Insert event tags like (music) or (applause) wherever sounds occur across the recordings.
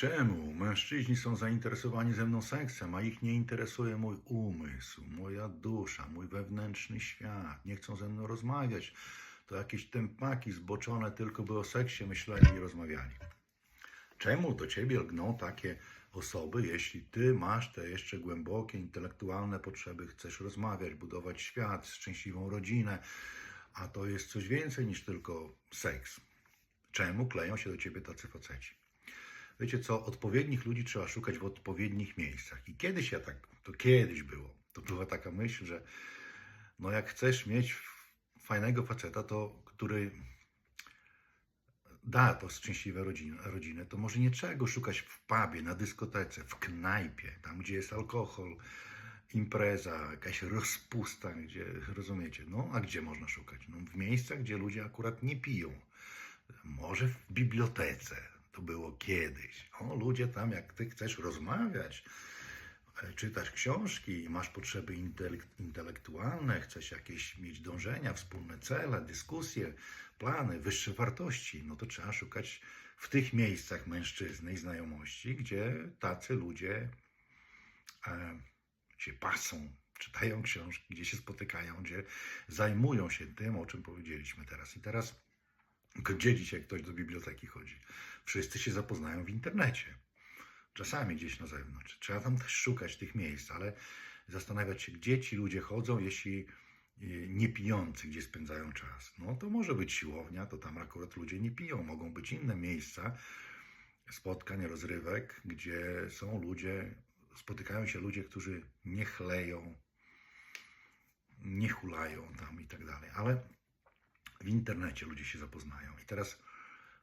Czemu mężczyźni są zainteresowani ze mną seksem, a ich nie interesuje mój umysł, moja dusza, mój wewnętrzny świat? Nie chcą ze mną rozmawiać. To jakieś tempaki zboczone tylko by o seksie myśleli i rozmawiali. Czemu do ciebie lgną takie osoby, jeśli ty masz te jeszcze głębokie, intelektualne potrzeby, chcesz rozmawiać, budować świat, szczęśliwą rodzinę, a to jest coś więcej niż tylko seks? Czemu kleją się do ciebie tacy faceci? Wiecie co, odpowiednich ludzi trzeba szukać w odpowiednich miejscach. I kiedyś ja tak, to kiedyś było, to była taka myśl, że no jak chcesz mieć fajnego faceta, to który da to szczęśliwe rodzinę, to może nie trzeba go szukać w pubie, na dyskotece, w knajpie, tam gdzie jest alkohol, impreza, jakaś rozpusta, gdzie, rozumiecie, no a gdzie można szukać? No, w miejscach, gdzie ludzie akurat nie piją. Może w bibliotece, to było kiedyś. O, ludzie tam, jak ty chcesz rozmawiać, e, czytasz książki i masz potrzeby intelek- intelektualne, chcesz jakieś mieć dążenia, wspólne cele, dyskusje, plany, wyższe wartości, no to trzeba szukać w tych miejscach mężczyzny i znajomości, gdzie tacy ludzie e, się pasą, czytają książki, gdzie się spotykają, gdzie zajmują się tym, o czym powiedzieliśmy teraz. I teraz gdzie dzisiaj ktoś do biblioteki chodzi? Wszyscy się zapoznają w internecie. Czasami gdzieś na zewnątrz. Trzeba tam też szukać tych miejsc, ale zastanawiać się, gdzie ci ludzie chodzą, jeśli y, nie pijący, gdzie spędzają czas. No to może być siłownia, to tam akurat ludzie nie piją. Mogą być inne miejsca spotkań, rozrywek, gdzie są ludzie, spotykają się ludzie, którzy nie chleją, nie hulają tam i tak dalej. Ale w internecie ludzie się zapoznają. I teraz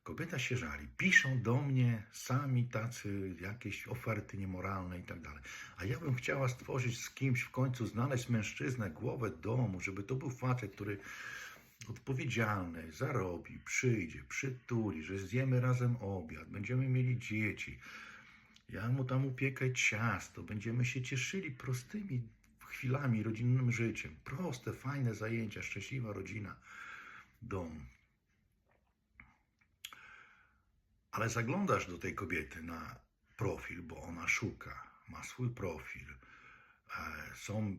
kobieta się żali. Piszą do mnie sami tacy jakieś oferty niemoralne i tak dalej. A ja bym chciała stworzyć z kimś w końcu, znaleźć mężczyznę, głowę domu, żeby to był facet, który odpowiedzialny, zarobi, przyjdzie, przytuli, że zjemy razem obiad, będziemy mieli dzieci. Ja mu tam upiekę ciasto, będziemy się cieszyli prostymi chwilami, rodzinnym życiem. Proste, fajne zajęcia, szczęśliwa rodzina dom. Ale zaglądasz do tej kobiety na profil, bo ona szuka, ma swój profil. E, Są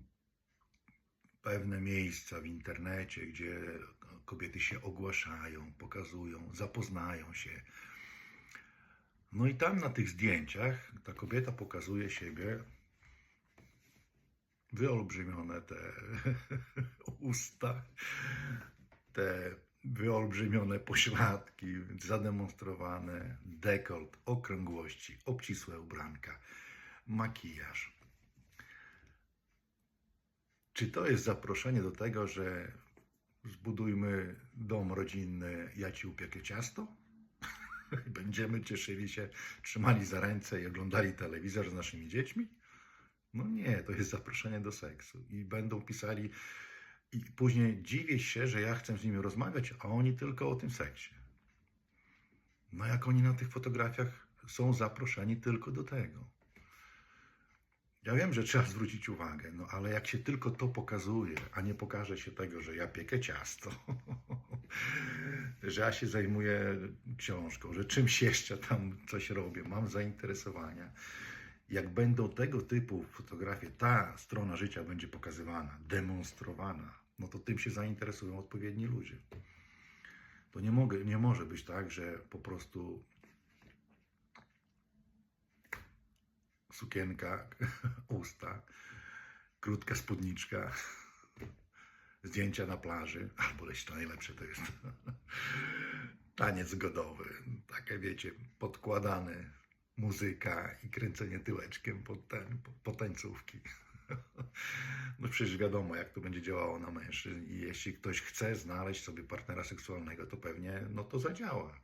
pewne miejsca w internecie, gdzie kobiety się ogłaszają, pokazują, zapoznają się. No i tam na tych zdjęciach ta kobieta pokazuje siebie wyolbrzymione te (laughs) usta, te wyolbrzymione pośladki, zademonstrowane dekolt, okrągłości, obcisłe ubranka, makijaż. Czy to jest zaproszenie do tego, że zbudujmy dom rodzinny, ja ci upiekę ciasto? (laughs) Będziemy cieszyli się, trzymali za ręce i oglądali telewizor z naszymi dziećmi? No nie, to jest zaproszenie do seksu. I będą pisali, i później dziwię się, że ja chcę z nimi rozmawiać, a oni tylko o tym seksie. No jak oni na tych fotografiach są zaproszeni tylko do tego. Ja wiem, że trzeba zwrócić uwagę, no ale jak się tylko to pokazuje, a nie pokaże się tego, że ja piekę ciasto, (laughs) że ja się zajmuję książką, że czymś jeszcze tam coś robię, mam zainteresowania. Jak będą tego typu fotografie, ta strona życia będzie pokazywana, demonstrowana, no to tym się zainteresują odpowiedni ludzie. To nie, mogę, nie może być tak, że po prostu sukienka, (laughs) usta, krótka spódniczka, zdjęcia na plaży, albo jeszcze najlepsze to jest (laughs) taniec godowy, takie wiecie, podkładane muzyka i kręcenie tyłeczkiem pod, ten, po tańcówki. (laughs) No przecież wiadomo, jak to będzie działało na mężczyzn i jeśli ktoś chce znaleźć sobie partnera seksualnego, to pewnie no to zadziała.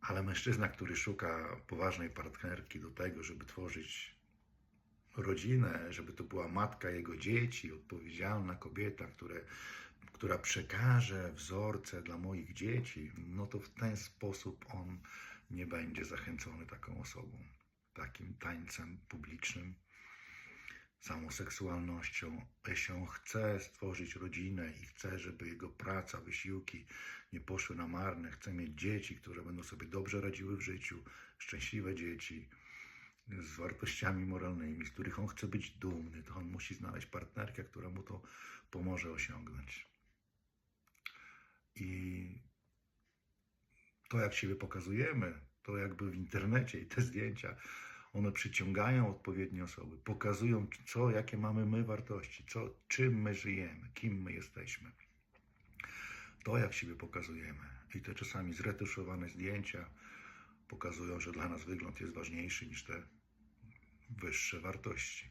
Ale mężczyzna, który szuka poważnej partnerki do tego, żeby tworzyć rodzinę, żeby to była matka jego dzieci, odpowiedzialna kobieta, które, która przekaże wzorce dla moich dzieci, no to w ten sposób on nie będzie zachęcony taką osobą, takim tańcem publicznym, samą seksualnością, jeśli on chce stworzyć rodzinę i chce, żeby jego praca, wysiłki nie poszły na marne, chce mieć dzieci, które będą sobie dobrze radziły w życiu, szczęśliwe dzieci, z wartościami moralnymi, z których on chce być dumny, to on musi znaleźć partnerkę, która mu to pomoże osiągnąć. I to, jak siebie pokazujemy, to jakby w internecie i te zdjęcia, one przyciągają odpowiednie osoby, pokazują, co, jakie mamy my wartości, co, czym my żyjemy, kim my jesteśmy. To, jak siebie pokazujemy. I te czasami zretuszowane zdjęcia pokazują, że dla nas wygląd jest ważniejszy niż te wyższe wartości.